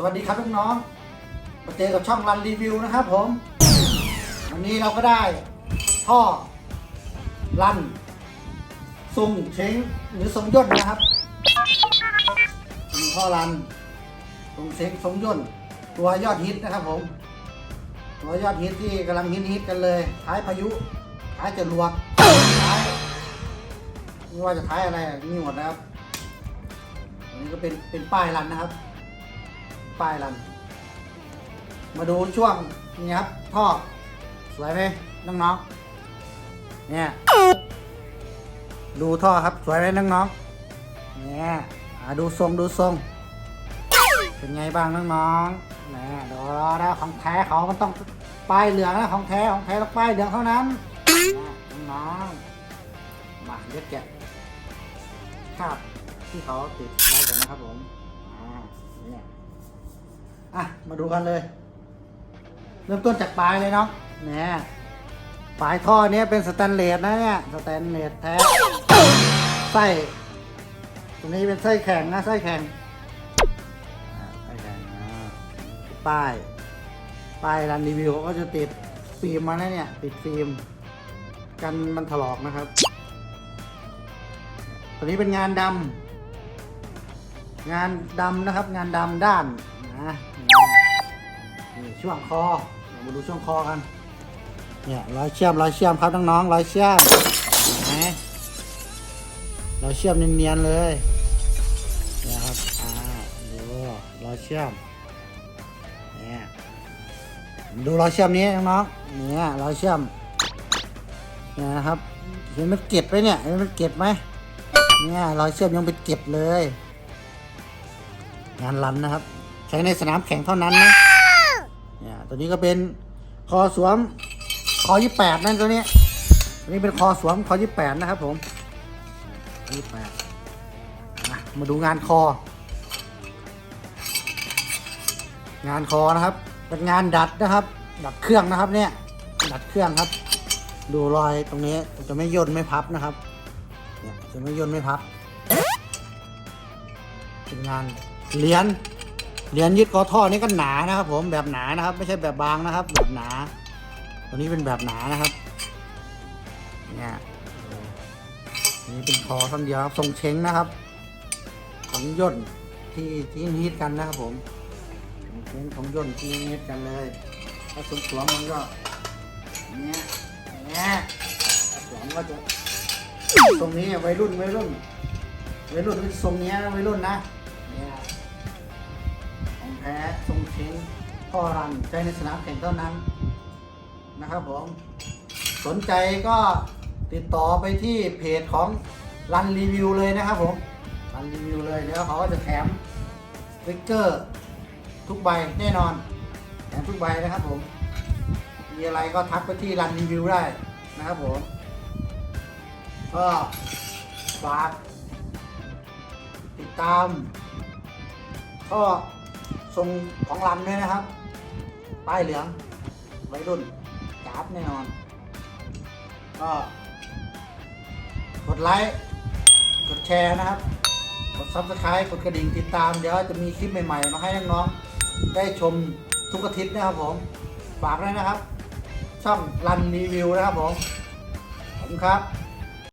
สวัสดีครับน้องๆมาเจอกับช่องรันรีวิวนะครับผม วันนี้เราก็ได้ท่อรันซุงเชงหรือทรงย่นนะครับมีท่อรันซุงเชงทรงย่นตัวยอดฮิตนะครับผม ตัวยอดฮิตที่กำลังฮิตฮิตกันเลยท้ายพายุท้ายจรวดท้ายไม่ว่าจะท้ายอะไรมีหมดนะครับอันนี้ก็เป็นเป็นป้ายรันนะครับ ป้ายรัน มาดูช่วงนี้ครับท่อสวยไหมน้องๆเนี่ยดูท่อครับสวยไหมน้องๆเนี่ยอ่าดูทรงดูทรง เป็นไงบ้างน้องๆนะเดี๋ยวรอนะของแท้เขามันต้องป้ายเหลืองนะของแท้ของแท้ต้องป้ายเหลืองเท่านั้นนะน้องๆมาเรียกแกะคาบที่เขาติดไว้กันนะครับผมอ่าเนี่ย อะ มาดูกันเลย เริ่มต้นจากปลายเลยเนาะเนี่ยปลายท่อเนี้ยเป็นสแตนเลสนะเนี่ยสแตนเลสแท้ไส้ตรงนี้เป็นไส้แข็งนะไส้แข็งอ่าป้ายแดงป้ายป้ายรันรีวิวเขาก็จะติดฟิล์มมานะเนี่ย ติดฟิล์มกันมันถลอกนะครับตัวนี้เป็นงานดำงานดำนะครับ งานดำด้าน นะนี่ช่วงคอเรามาดูช่วงคอกัน เนี่ยรอยเชื่อมรอยเชื่อมครับน้องๆรอยเชื่อมนะรอยเชื่อมเนียนๆเลยนะครับอ่าดูรอยเชื่อมเนี่ยดูรอยเชื่อมนี้น้องๆเนี่ยรอยเชื่อมเนี่ยนะครับเห็นมันเก็บไหมเนี่ยเห็นมันเก็บไหมเนี่ยรอยเชื่อมยังเป็นเก็บเลย งานรันนะครับ ใช้ในสนามแข่งเท่านั้นนะเนี่ยตัวนี้ก็เป็นคอสวมคอยี่แปดนั่นตัวนี้ตัวนี้เป็นคอสวมคอยี่แปดนะครับผมยี่แปดมาดูงานคอ งานคอนะครับ เป็นงานดัดนะครับ ดัดเครื่องนะครับเนี่ย ดัดเครื่องครับ ดูรอยตรงนี้จะไม่ย่นไม่พับนะครับ เนี่ยจะไม่ย่นไม่พับ เป็นงานเหรียญ เหรียญยึดคอท่อนี่ก็หนานะครับ ผมแบบหนานะครับ ไม่ใช่แบบบางนะครับ แบบหนา ตัวนี้เป็นแบบหนานะครับ เนี่ยนนี้เป็นคอท่อนเดียวครับทรงเช้งนะครับของย่นที่ที่ฮิตกันนะครับ ผมทรงเช้งของย่นที่ฮิตกันเลย ถ้าสวมสวมมันก็เนี้ยเนี้ยสวมก็จะตรงนี้วัยรุ่นวัยรุ่นวัยรุ่นทรงเนี้ยวัยรุ่นนะเนี่ย แท้ทรงเช้งข้อรันใช้ในสนามแข่งเท่านั้นนะครับผม สนใจก็ติดต่อไปที่เพจของรันรีวิวเลยนะครับผมรันรีวิวเลยแล้วเขาก็จะแถมสติ๊กเกอร์ทุกใบแน่นอนแถมทุกใบนะครับผม มีอะไรก็ทักไปที่รันรีวิวได้นะครับผม ก็ฝากติดตามก็ ทรงของรันด้วยนะครับ ป้ายเหลืองไว้รุ่นกราฟแน่นอน ก็กดไลค์ กดแชร์นะครับ กด subscribe กดกระดิ่งติดตาม เดี๋ยวจะมีคลิปใหม่ๆ มาให้น้องๆได้ชมทุกอาทิตย์นะครับผม ฝากด้วยนะครับ ช่องรันรีวิวนะครับผม ขอบคุณครับ